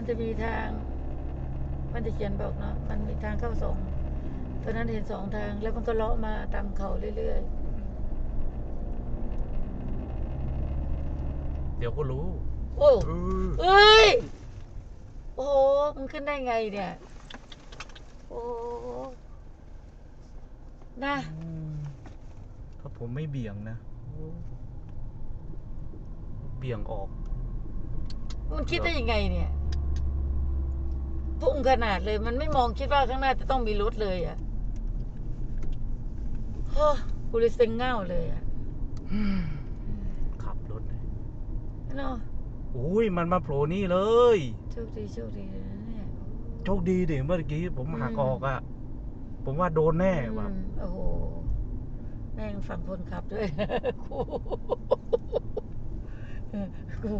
มันจะมีทาง มันจะเขียนบอกเนาะมันมีทางเข้าสองตอนนั้นเห็นสองทาง แล้วมันก็เลาะมาตามเขาเรื่อยเดี๋ยวก็รู้ๆ โอ้เออเอ้ย โอ้โหมันขึ้นได้ไงเนี่ย โอ้นะอืมถ้าผมไม่เบี่ยงนะโอ้เบี่ยงออก มันคิดได้ยังไงเนี่ยพุ่ง ขนาดเลย มันไม่มองคิดว่าข้างหน้าจะต้องมีรถเลยอะโอ้กูเลยเซ็งเง่าเลยอะขับรถเลยเนาะอุ้ยมันมาโผล่นี่เลย โชคดีโชคดีเลยนะเนี่ยโชคดีดิเมื่อกี้ผมหักอืมออกอะผมว่าโดนแน่ว่ะอืมโอ้โหแม่งฝั่งคนขับด้วยกูเออกู